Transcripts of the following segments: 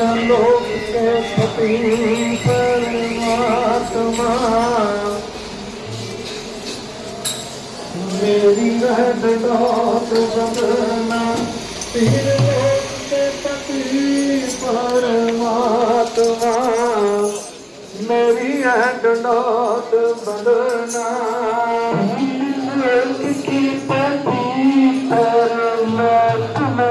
लोक के पति परमात्मा। मेरी रह बदना फिर लोक मेरी हैंड डॉट बदना पति परमात्मा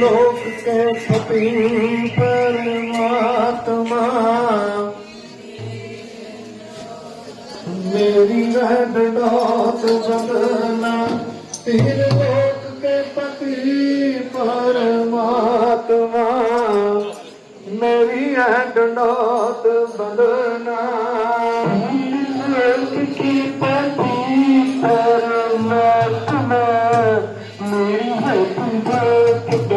लोक के पपी परमात्मा मेरी रहड डॉत बदना तीन लोक के पति परमात्मा मेरी रहड डॉत बदना लोक के पति परमात्मा मेरी रहड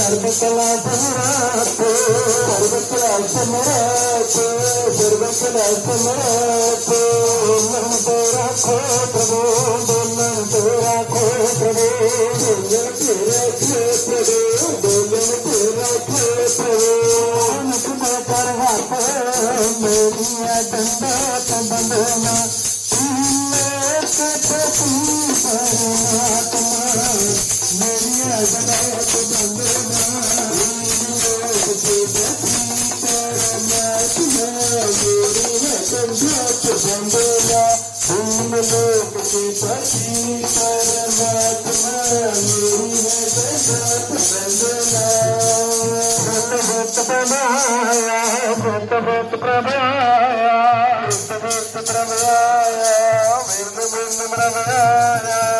सर्वकला समरात सर्वकला समरात सर्वकला समरात मन तो राखो प्रभु मन तो राखो प्रभु ప్రభాయ విందు బిందు ప్రభాయ